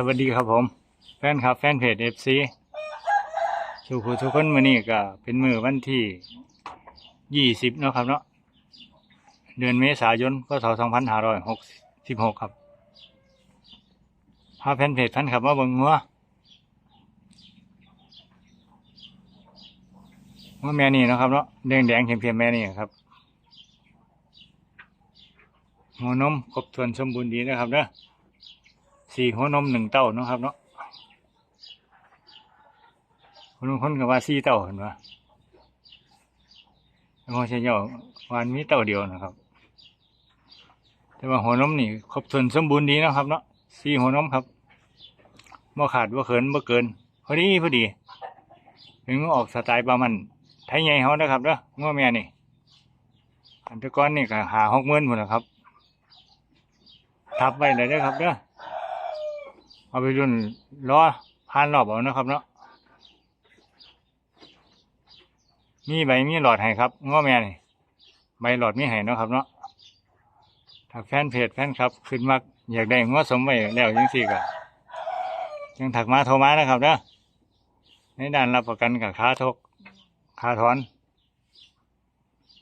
สวัสดีครับผม แฟนคลับแฟนเพจเอฟซีสุขุทุกคนมือนี้ก็เป็นมือวันที่ยี่สิบเนาะครับเนาะเดือนเมษายนพศสองพันห้าร้อยหกสิบหกครับพาแฟนเพจแฟนคลับมาเบิ่งงัวงัวแม่นี่เนาะครับเนาะแดงแดงๆเข็มแม่นี่ครับหัวนมครบถ้วนสมบูรณ์ดีนะครับเนาะ สี่หัวนมหนึ่งเต้าเนาะครับเนาะคนบางคนก็ว่าสี่เต้าเห็นปะแต่หัวเชยเยาวันมีเต้าเดียวนะครับ แต่ว่าหัวนมนี่ครบถ้วนสมบูรณ์ดีนะครับเนาะสี่หัวนมครับบ่ขาดบ่เขินบ่เกินพอดีพอดี ถึงออกสไตล์ประมันไทยใหญ่เขานะครับเนาะง้อแม่นี่อันตะก้อนนี่ก็หาหกหมื่นหมดนะครับทับไว้เลยเด้อครับเด้อ เอาไปรุ่นล้อพานรอบเอานะครับเนาะมีใบมีหลอดให้ครับง้อแม่นี่ใบหลอดมีให้เนาะครับเนาะถ้าแฟนเพจแฟนครับ ขึ้นมักอยากได้ง้อสมไว้แล้วยังสี่กะยังถักมาโทรมานะครับเนาะในด้านรับประกันกับค่าทกค่าถอน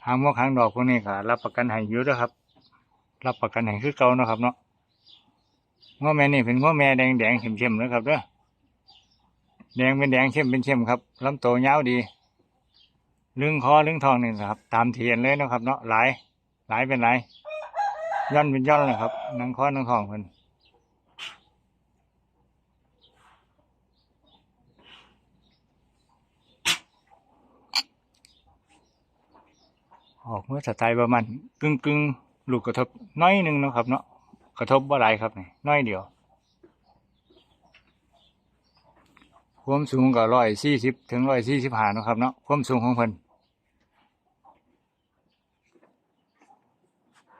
หางมวกหางดอกพวกนี้ก็รับประกันให้อยู่เด้วยครับ รับประกันให้คือเก่านะครับเนาะ ง้อแม่นี่เป็นง้อแม่แดงแดงเข้มเข้มนะครับเด้อแดงเป็นแดงเข้มเป็นเข้มครับลำตัวยาวดีลึงคอลึงทองนี่นะครับ ตามเทียนเลยนะครับ เนาะหลายหลายเป็นหลายย่อนเป็นย่อนเลยครับนังคอนังทองเพิ่นออกเมื่อสไตล์ประมาณกึ่งกึ่งลูกกระทบน้อยหนึ่งนะครับเนาะ กระทบบ่หลายครับนี่น้อยเดียวความสูงก็ร้อยสี่สิบถึงร้อยสี่สิบห้านะครับเนาะความสูงของเพิ่น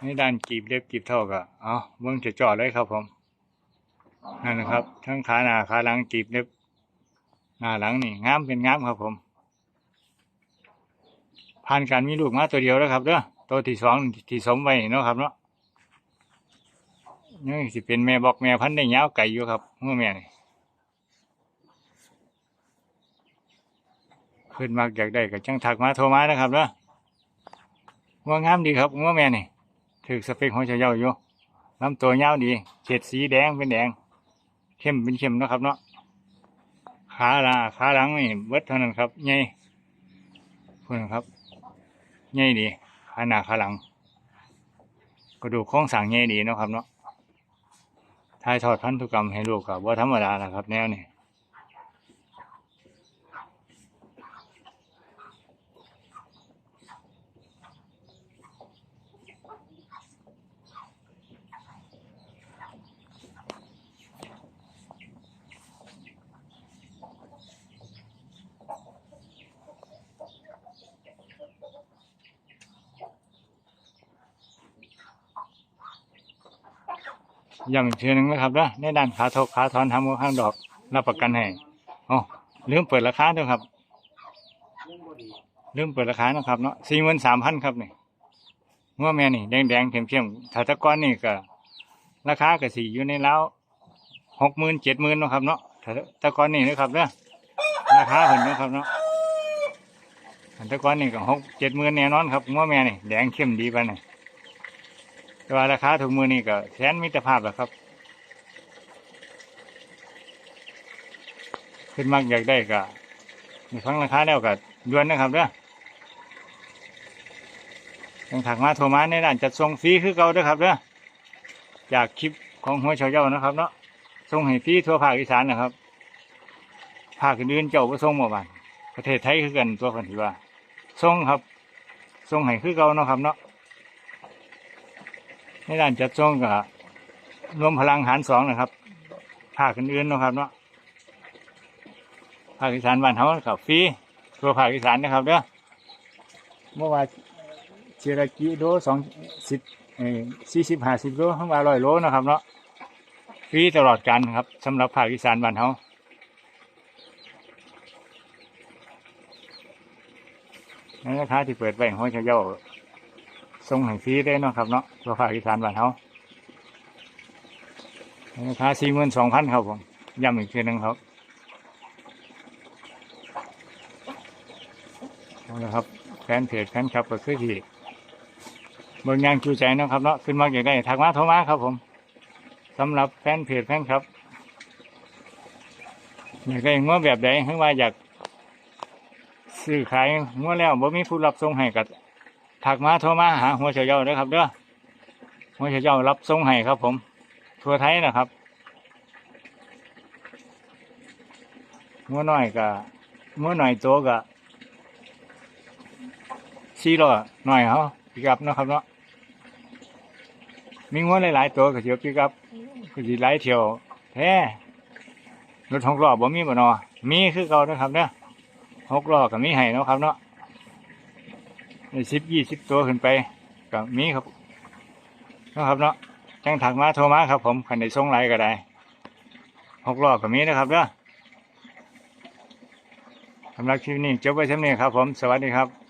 ในด้านกีบเล็บกีบเท่าก็เอาเบิ่งจะจอดเลยครับผมนั่นนะครับ ทั้งขาหน้าขาหลังกีบเล็บหน้าหลังนี่งามเป็นงามครับผมผ่านการมีลูกมาตัวเดียวแล้วครับเด้อตัวที่สองที่สมไว้เนาะครับเนาะ ยังสิเป็นแม่บอกแม่พันธุ์ได้ยาวไก่อยู่ครับเมื่อแม่นี่ขึ้นมากอยากได้ก็จังถักมาโทรมานะครับเนาะว่างามดีครับเมื่อแม่นี่ถือสเปคของเจ้าเยาอยู่ลำตัวยาวดีเฉดสีแดงเป็นแดง เข้มเป็นเข้มนะครับเนาะขาลาขาหลังนี่เบิดเท่านั้นครับใหญ่พูดนครับใหญ่ดีขาหน้าขาหลังกระดูกโครงสร้างใหญ่ดีเนาะครับเนาะ ถ่ายทอดพันธุกรรมให้ลูกกับว่าธรรมดานะครับ แนวนี้ ย้ำอีกทีหนึงนะครับนะในด้านขาทกขาถอนทำกับข้างดอกรับประกันให้อ๋อลืมเปิดราคาด้วยครับลืมเปิดราคานะครับเนาะสี่หมื่นสามพันครับนี่งัวแม่นี่แดงแดงๆเข้มเข้มๆถ้าตะก้อนนี่ก็ราคาก็สี่อยู่ในแล้วหกหมื่นเจ็ดหมื่นนะครับเนาะถ้าตะก้อนนี่นะครับเนาะราคาเห็นนะครับเนาะถ้าตะก้อนนี่ก็หกเจ็ดหมื่นแน่นอนครับงัวแม่นี่แดงเข้มดีไปนี่ แต่ว่าราคาถุงมือนี่ก็แสนมิตรภาพแหละครับขึ้นมากอยากได้ก็มีฟังราคาแล้วก็ยวนนะครับเด้อยังถักมาโทรมาในด้านจัดส่งฟรีคือเก่าเด้อครับเด้อจากคลิปของหัวเฉาเจ้านะครับเนาะส่งให้ฟรีทั่วภาคอีสานนะครับภาคอื่นเจ้าก็ส่งหมาบ้านประเทศไทยคือกันตัวคนที่ว่าส่งครับส่งให้คือเก่าเนาะครับเนาะ ในด้านจัดส่งก็รวมพลังหารสองนะครับภาคอื่นๆนะครับเนาะภาคอีสานบ้านเขากับฟรีตัวภาคอีสานนะครับเด้อเมื่อวานเชรากิโลสองสิบสี่สิบห้าสิบโลทั้งว่าร้อยโลนะครับเนาะฟรีตลอดการครับสำหรับภาคอีสานบ้านเขาในราคาที่เปิดไว้องเจ้า เย้าส่งห้ฟรีได้เนาะครับเนาะตัวภาคอีสานบ้านเฮาราคาสี่หมื่นสองพันครับผมย้ำอีกทีหนึงครับเอาละครับแฟนเพจแฟนคลับก็คือที่เบิ่งงานจูใจนะครับเนาะขึ้นมาอย่ากได้ทักมาโทรมาครับผมสำหรับแฟนเพจแฟนคลับอยากได้งัวแบบใดหรือว่าอยากซื้อขายงัวแล้วบ่มีผู้รับส่งให้ก็ ทักมาโทรมาหาหัวเฉยเจ้าด้อครับเด้อหัวเฉยเจ้ารับส่งให้ครับ ผม ทั่วไทยนะครับงัวน้อยก็งัวน้อยโตก็สี่ล้อน้อยเขาปิกับเนาะครับเนาะมีงัวหลายๆตัวก็เสียวปิกับก็สิหลายเที่ยวแท้รถหกล้อบ่มีบ่นอมีคือเก่านะครับเนาะหกล้อก็มีให้นะครับเนาะ สิบยี่สิบตัวขึ้นไปก็มีครับนะครับเนาะจังถักมาโทรมาครับ ผมขันในทรงไรก็ได้หกล้อก็มีนะครับเนาะสำหรับคลิปนี้จบไว้เท่านี้ครับ ผมสวัสดีครับ